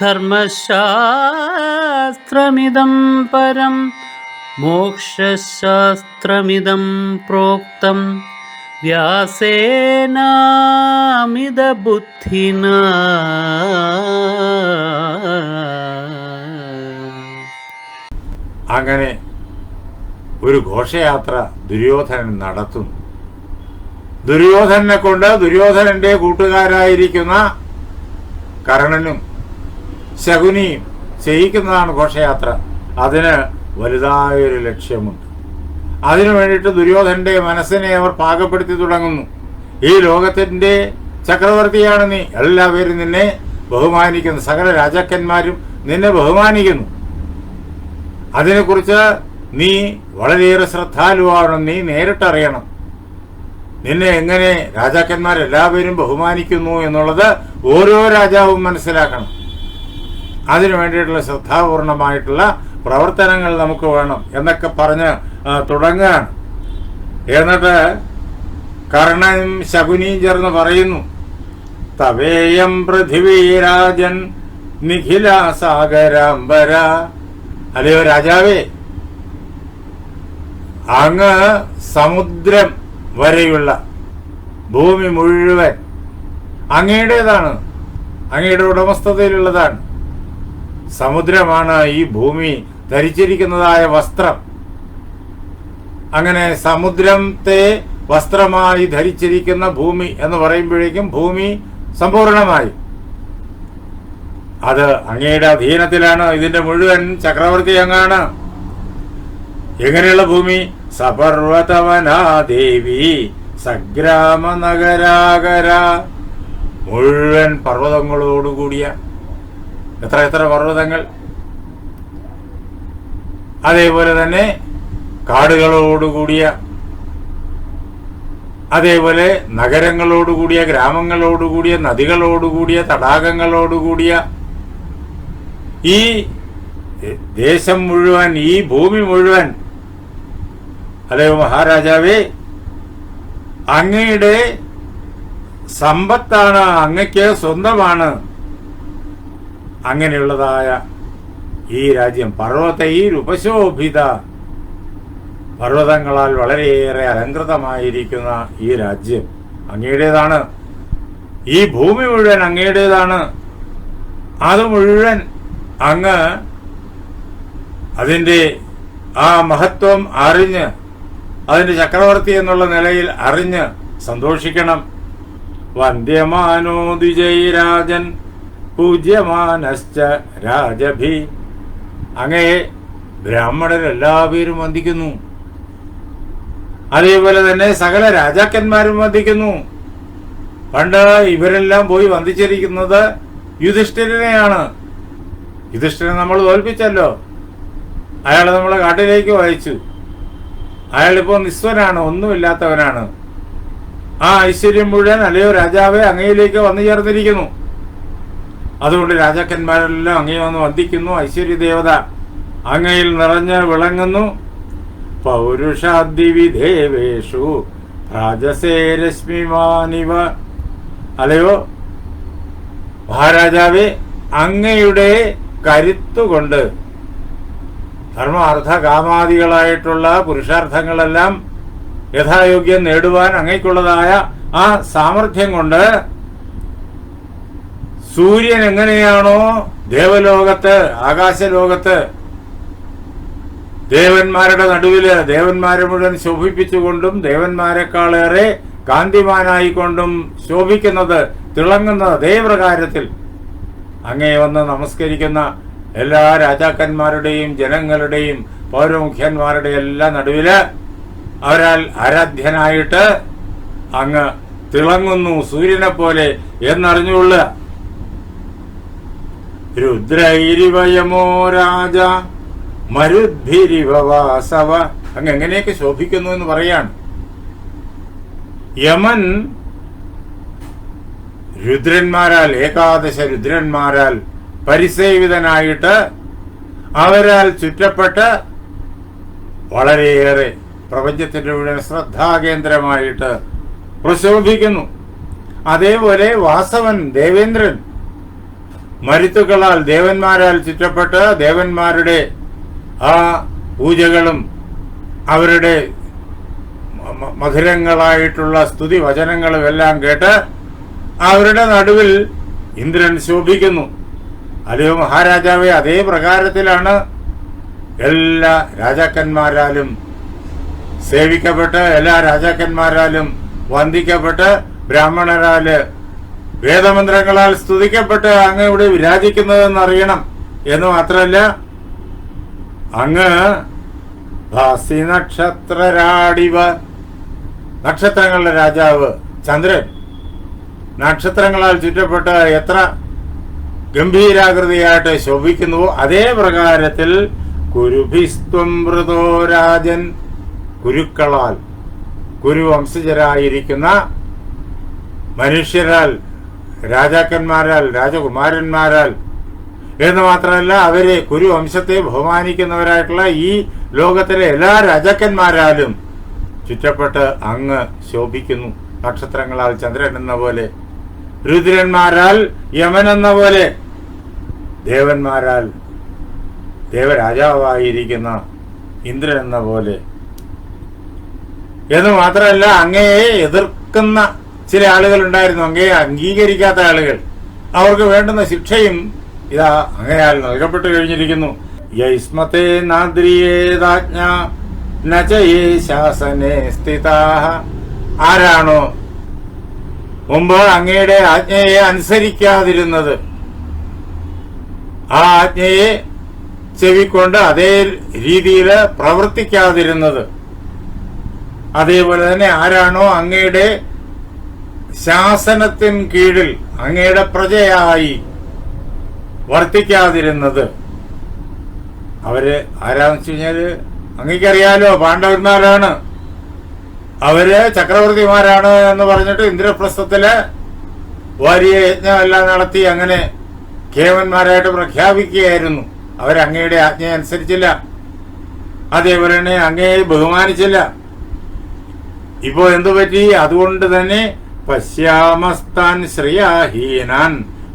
ധർമ്മശാസ്ത്രമിദം പരം മോക്ഷശാസ്ത്രമിതം പ്രോക്തം. വ്യാസേനാമിതബുദ്ധിന. അങ്ങനെ ഒരു ഘോഷയാത്ര ദുര്യോധനൻ നടത്തുന്നു. ദുര്യോധനെ കൊണ്ട് ദുര്യോധനന്റെ കൂട്ടുകാരായിരിക്കുന്ന കർണനും ശകുനിയും ചെയ്യിക്കുന്നതാണ് ഘോഷയാത്ര. അതിന് വലുതായൊരു ലക്ഷ്യമുണ്ട്. അതിനു വേണ്ടിയിട്ട് ദുര്യോധന്റെ മനസ്സിനെ അവർ പാകപ്പെടുത്തി തുടങ്ങുന്നു. ഈ ലോകത്തിന്റെ ചക്രവർത്തിയാണ് നീ. എല്ലാവരും നിന്നെ ബഹുമാനിക്കുന്നു. സകല രാജാക്കന്മാരും നിന്നെ ബഹുമാനിക്കുന്നു. അതിനെക്കുറിച്ച് നീ വളരെയേറെ ശ്രദ്ധാലുവാണ് നീ നേരിട്ടറിയണം. നിന്നെ എങ്ങനെ രാജാക്കന്മാരെല്ലാവരും ബഹുമാനിക്കുന്നു എന്നുള്ളത് ഓരോ രാജാവും മനസ്സിലാക്കണം. അതിനു വേണ്ടിയിട്ടുള്ള ശ്രദ്ധാപൂർണമായിട്ടുള്ള പ്രവർത്തനങ്ങൾ നമുക്ക് വേണം എന്നൊക്കെ പറഞ്ഞ് തുടങ്ങുകയാണ്. എന്നിട്ട് കർണനും ശകുനിയും ചേർന്ന് പറയുന്നു തവേയം പൃഥിവീരാജൻ നിഖില സാഗരാംബര അല്ലയോ രാജാവേ അങ്ങ് സമുദ്രം വരെയുള്ള ഭൂമി മുഴുവൻ അങ്ങയുടേതാണ് അങ്ങയുടെ ഉടമസ്ഥതയിലുള്ളതാണ്. സമുദ്രമാണ് ഈ ഭൂമി ധരിച്ചിരിക്കുന്നതായ വസ്ത്രം. അങ്ങനെ സമുദ്രത്തെ വസ്ത്രമായി ധരിച്ചിരിക്കുന്ന ഭൂമി എന്ന് പറയുമ്പോഴേക്കും ഭൂമി സമ്പൂർണമായി. അത് അങ്ങയുടെ അധീനത്തിലാണ്. ഇതിന്റെ മുഴുവൻ ചക്രവർത്തി അങ്ങാണ്. എങ്ങനെയുള്ള ഭൂമി? സപർവതവനാ ദേവി സഗ്രാമ നഗരാകര മുഴുവൻ പർവതങ്ങളോടുകൂടിയ എത്ര എത്ര പർവതങ്ങൾ? അതേപോലെ തന്നെ കാടുകളോടുകൂടിയ അതേപോലെ നഗരങ്ങളോടുകൂടിയ ഗ്രാമങ്ങളോടുകൂടിയ നദികളോടുകൂടിയ തടാകങ്ങളോടുകൂടിയ ഈ ദേശം മുഴുവൻ ഈ ഭൂമി മുഴുവൻ അതേ മഹാരാജാവേ അങ്ങയുടെ സമ്പത്താണ് അങ്ങയ്ക്ക് സ്വന്തമാണ്. അങ്ങനെയുള്ളതായ ഈ രാജ്യം പർവതയിൽ ഉപശോഭിത പർവതങ്ങളാൽ വളരെയേറെ അലങ്കൃതമായിരിക്കുന്ന ഈ രാജ്യം അങ്ങയുടേതാണ്. ഈ ഭൂമി മുഴുവൻ അങ്ങയുടേതാണ്. അത് മുഴുവൻ അങ്ങ് അതിന്റെ ആ മഹത്വം അറിഞ്ഞ് അതിന്റെ ചക്രവർത്തി എന്നുള്ള നിലയിൽ അറിഞ്ഞ് സന്തോഷിക്കണം. വന്ധ്യമാനോ ദ്വിജയരാജൻ പൂജ്യമാനശ്ച രാജഭി. അങ്ങയെ ബ്രാഹ്മണരെല്ലാവരും വന്ദിക്കുന്നു. അതേപോലെ തന്നെ സകല രാജാക്കന്മാരും വന്ദിക്കുന്നു. പണ്ട് ഇവരെല്ലാം പോയി വന്ദിച്ചിരിക്കുന്നത് യുധിഷ്ഠിരനെയാണ്. യുധിഷ്ഠിരനെ നമ്മൾ തോൽപ്പിച്ചല്ലോ. അയാളെ നമ്മളെ കാട്ടിലേക്ക് വായിച്ചു അയാളിപ്പോ നിസ്വനാണ് ഒന്നുമില്ലാത്തവനാണ്. ആ ഐശ്വര്യം മുഴുവൻ അല്ലയോ രാജാവെ അങ്ങയിലേക്ക് വന്നു ചേർന്നിരിക്കുന്നു അതുകൊണ്ട് രാജാക്കന്മാരെല്ലാം അങ്ങയെ വന്ന് വന്ദിക്കുന്നു. ഐശ്വര്യദേവത അങ്ങയിൽ നിറഞ്ഞ് വിളങ്ങുന്നു. പൗരുഷാദിവിധേവേഷു രാജസേ രശ്മിമാനിവ അല്ലയോ? മഹാരാജാവെ അങ്ങയുടെ കരുത്തുകൊണ്ട് ധർമാർത്ഥ കാമാദികളായിട്ടുള്ള പുരുഷാർത്ഥങ്ങളെല്ലാം യഥായോഗ്യം നേടുവാൻ അങ്ങയ്ക്കുള്ളതായ ആ സാമർഥ്യം കൊണ്ട് സൂര്യൻ എങ്ങനെയാണോ ദേവലോകത്ത് ആകാശലോകത്ത് ദേവന്മാരുടെ നടുവിൽ ദേവന്മാരെ മുഴുവൻ ശോഭിപ്പിച്ചുകൊണ്ടും ദേവന്മാരെക്കാളേറെ കാന്തിമാനായിക്കൊണ്ടും ശോഭിക്കുന്നത് തിളങ്ങുന്നത് അതേ പ്രകാരത്തിൽ. അങ്ങേ വന്ന് നമസ്കരിക്കുന്ന എല്ലാ രാജാക്കന്മാരുടെയും ജനങ്ങളുടെയും പൗരമുഖ്യന്മാരുടെ എല്ലാ നടുവിൽ അവരാൽ ആരാധ്യനായിട്ട് അങ്ങ് തിളങ്ങുന്നു സൂര്യനെ പോലെ എന്നറിഞ്ഞുകൊള്ളുക. രുദ്രൈരിവയമോ രാജ മരുദ്ഭിരിവ അങ്ങ് എങ്ങനെയൊക്കെ ശോഭിക്കുന്നു എന്ന് പറയാണ്. യമൻ രുദ്രന്മാരാൽ ഏകാദശ രുദ്രന്മാരാൽ പരിസേവിതനായിട്ട് അവരാൽ ചുറ്റപ്പെട്ട് വളരെയേറെ പ്രപഞ്ചത്തിന്റെ മുഴുവൻ ശ്രദ്ധാകേന്ദ്രമായിട്ട് പ്രശോഭിക്കുന്നു. അതേപോലെ വാസവൻ ദേവേന്ദ്രൻ മരുത്തുക്കളാൽ ദേവന്മാരാൽ ചുറ്റപ്പെട്ട് ദേവന്മാരുടെ ആ പൂജകളും അവരുടെ മധുരങ്ങളായിട്ടുള്ള സ്തുതി വചനങ്ങളും എല്ലാം കേട്ട് അവരുടെ നടുവിൽ ഇന്ദ്രൻ ശോഭിക്കുന്നു. അല്ലയോ മഹാരാജാവെ അതേ പ്രകാരത്തിലാണ് എല്ലാ രാജാക്കന്മാരാലും സേവിക്കപ്പെട്ട് എല്ലാ രാജാക്കന്മാരാലും വന്ദിക്കപ്പെട്ട് ബ്രാഹ്മണരാൽ വേദമന്ത്രങ്ങളാൽ സ്തുതിക്കപ്പെട്ട് അങ്ങ് ഇവിടെ വിരാജിക്കുന്നതെന്ന് അറിയണം എന്ന് മാത്രമല്ല അങ്ങ് ഭാസി നക്ഷത്രരാടിവ നക്ഷത്രങ്ങളുടെ രാജാവ് ചന്ദ്രൻ നക്ഷത്രങ്ങളാൽ ചുറ്റപ്പെട്ട് എത്ര ഗംഭീരാകൃതിയായിട്ട് ശോഭിക്കുന്നു. അതേ പ്രകാരത്തിൽ കുരുഭിസ്ത്വം മൃതോ രാജൻ കുരുക്കളാൽ കുരുവംശജരായിരിക്കുന്ന മനുഷ്യരാൽ രാജാക്കന്മാരാൽ രാജകുമാരന്മാരാൽ. എന്ന് മാത്രമല്ല അവരെ കുരുവംശത്തെ ബഹുമാനിക്കുന്നവരായിട്ടുള്ള ഈ ലോകത്തിലെ എല്ലാ രാജാക്കന്മാരാലും ചുറ്റപ്പെട്ട് അങ്ങ് ശോഭിക്കുന്നു. നക്ഷത്രങ്ങളാൽ ചന്ദ്രൻ എന്ന പോലെ രുദ്രന്മാരാൽ യമൻ എന്ന പോലെ ദേവന്മാരാൽ ദേവരാജാവായിരിക്കുന്ന ഇന്ദ്രൻ എന്ന പോലെ. എന്ന് മാത്രമല്ല അങ്ങയെ എതിർക്കുന്ന ചില ആളുകൾ ഉണ്ടായിരുന്നു അങ്ങേ അംഗീകരിക്കാത്ത ആളുകൾ. അവർക്ക് വേണ്ടുന്ന ശിക്ഷയും ഇതാ അങ്ങയാൽ നൽകപ്പെട്ടു കഴിഞ്ഞിരിക്കുന്നു. ആരാണോ മുമ്പ് അങ്ങയുടെ ആജ്ഞയെ അനുസരിക്കാതിരുന്നത്? ആ ആജ്ഞയെ ചെവിക്കൊണ്ട് അതേ രീതിയിൽ പ്രവർത്തിക്കാതിരുന്നത്. അതേപോലെ തന്നെ ആരാണോ അങ്ങയുടെ ശാസനത്തിൻ കീഴിൽ അങ്ങയുടെ പ്രജയായി വർത്തിക്കാതിരുന്നത്. അവർ ആരാന്ന് വെച്ച് കഴിഞ്ഞാൽ അങ്ങേക്കറിയാലോ പാണ്ഡവന്മാരാണ്. അവർ ചക്രവർത്തിമാരാണ് എന്ന് പറഞ്ഞിട്ട് ഇന്ദ്രപ്രസ്ഥത്തിൽ വലിയ യജ്ഞമെല്ലാം നടത്തി അങ്ങനെ കേവന്മാരായിട്ട് പ്രഖ്യാപിക്കുകയായിരുന്നു. അവരങ്ങയുടെ ആജ്ഞ അനുസരിച്ചില്ല. അതേപോലെ തന്നെ അങ്ങയെ ബഹുമാനിച്ചില്ല. ഇപ്പോ എന്തു പറ്റി അതുകൊണ്ട് തന്നെ പശ്യാമസ്താൻ ശ്രീയാഹീനാൻ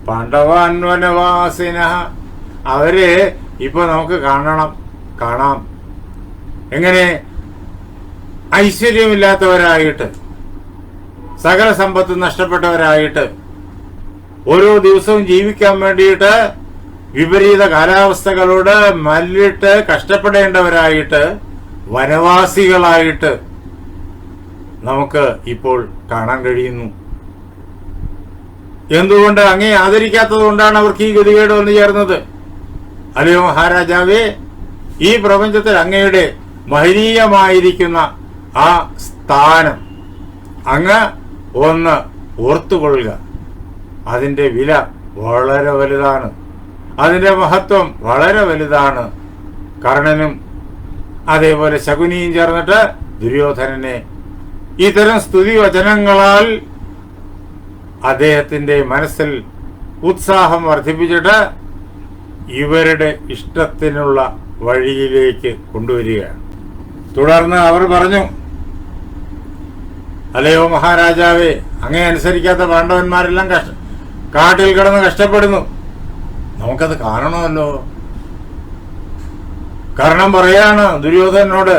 പാണ്ഡവാൻ വനവാസിന അവരെ ഇപ്പൊ നമുക്ക് കാണണം കാണാം. എങ്ങനെ? ഐശ്വര്യമില്ലാത്തവരായിട്ട് സകല സമ്പത്ത് നഷ്ടപ്പെട്ടവരായിട്ട് ഓരോ ദിവസവും ജീവിക്കാൻ വേണ്ടിയിട്ട് വിപരീത കാലാവസ്ഥകളോട് മല്ലിട്ട് കഷ്ടപ്പെടേണ്ടവരായിട്ട് വനവാസികളായിട്ട് നമുക്ക് ഇപ്പോൾ കാണാൻ കഴിയുന്നു. എന്തുകൊണ്ട് അങ്ങേ ആദരിക്കാത്തത് കൊണ്ടാണ് അവർക്ക് ഈ ഗതികേട് വന്നു ചേർന്നത്? അല്ലയോ മഹാരാജാവേ ഈ പ്രപഞ്ചത്തിൽ അങ്ങയുടെ മഹനീയമായിരിക്കുന്ന ആ സ്ഥാനം അങ്ങ് ഒന്ന് ഓർത്തുകൊള്ളുക. അതിന്റെ വില വളരെ വലുതാണ്. അതിന്റെ മഹത്വം വളരെ വലുതാണ്. കർണനും അതേപോലെ ശകുനിയും ചേർന്നിട്ട് ദുര്യോധനനെ ഇത്തരം സ്തുതി വചനങ്ങളാൽ അദ്ദേഹത്തിന്റെ മനസ്സിൽ ഉത്സാഹം വർദ്ധിപ്പിച്ചിട്ട് ഇവരുടെ ഇഷ്ടത്തിനുള്ള വഴിയിലേക്ക് കൊണ്ടുവരികയാണ്. തുടർന്ന് അവർ പറഞ്ഞു അലയോ മഹാരാജാവേ അങ്ങേ അനുസരിക്കാത്ത പാണ്ഡവന്മാരെല്ലാം കഷ്ട കാട്ടിൽ കിടന്ന് കഷ്ടപ്പെടുന്നു. നമുക്കത് കാണണമല്ലോ. കാരണം പറയാണ് ദുര്യോധനോട്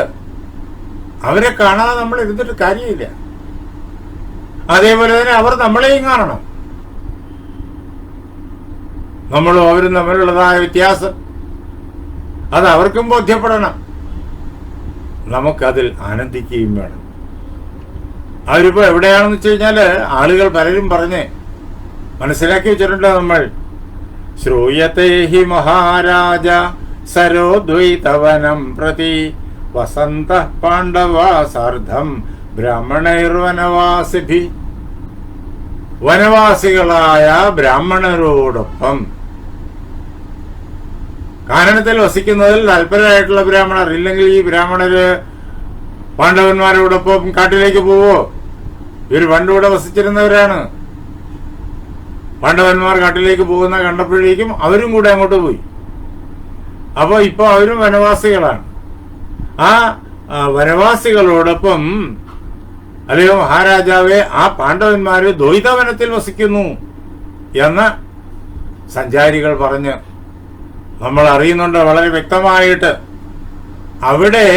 അവരെ കാണാതെ നമ്മൾ ഇരുന്നിട്ട് കാര്യമില്ല. അതേപോലെ തന്നെ അവർ നമ്മളെയും കാണണം. നമ്മളും അവരും തമ്മിലുള്ളതായ വ്യത്യാസം. അത് അവർക്കും ബോധ്യപ്പെടണം. നമുക്കതിൽ ആനന്ദിക്കുകയും വേണം. അവരിപ്പോ എവിടെയാണെന്ന് വെച്ച് കഴിഞ്ഞാൽ ആളുകൾ പലരും പറഞ്ഞ് മനസ്സിലാക്കി വെച്ചിട്ടുണ്ട് നമ്മൾ. ശ്രൂയത്തെ ഹി മഹാരാജ സരോദ്വൈതവനം പ്രതി വസന്ത പാണ്ഡവാസാർദ്ധം ബ്രാഹ്മണൈർവനവാസിഭി. വനവാസികളായ ബ്രാഹ്മണരോടൊപ്പം. കാനനത്തിൽ വസിക്കുന്നതിൽ തൽപരരായിട്ടുള്ള ബ്രാഹ്മണർ ഇല്ലെങ്കിൽ ഈ ബ്രാഹ്മണര് പാണ്ഡവന്മാരോടൊപ്പം കാട്ടിലേക്ക് പോവോ? ഇവർ പണ്ടുകൂടെ വസിച്ചിരുന്നവരാണ്. പാണ്ഡവന്മാർ കാട്ടിലേക്ക് പോകുന്ന കണ്ടപ്പോഴേക്കും അവരും കൂടെ അങ്ങോട്ട് പോയി. അപ്പോൾ ഇപ്പൊ അവരും വനവാസികളാണ്. ആ, വനവാസികളോടൊപ്പം അല്ലയോ മഹാരാജാവെ ആ പാണ്ഡവന്മാര് ദ്വൈതവനത്തിൽ വസിക്കുന്നു എന്ന് സഞ്ചാരികൾ പറഞ്ഞ് നമ്മൾ അറിയുന്നുണ്ട് വളരെ വ്യക്തമായിട്ട് അവിടെ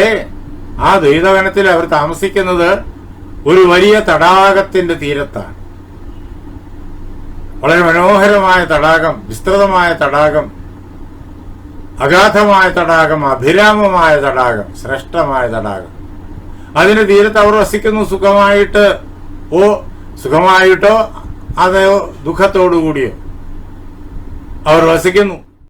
ആ ദ്വൈതവനത്തിൽ അവർ താമസിക്കുന്നത് ഒരു വലിയ തടാകത്തിന്റെ തീരത്താണ്. വളരെ മനോഹരമായ തടാകം വിസ്തൃതമായ തടാകം. അഗാധമായ തടാകം അഭിരാമമായ തടാകം ശ്രേഷ്ഠമായ തടാകം. അതിന് തീരത്ത് അവർ വസിക്കുന്നു സുഖമായിട്ട്. ഓ സുഖമായിട്ടോ അതോ ദുഃഖത്തോടു കൂടിയോ അവർ വസിക്കുന്നു.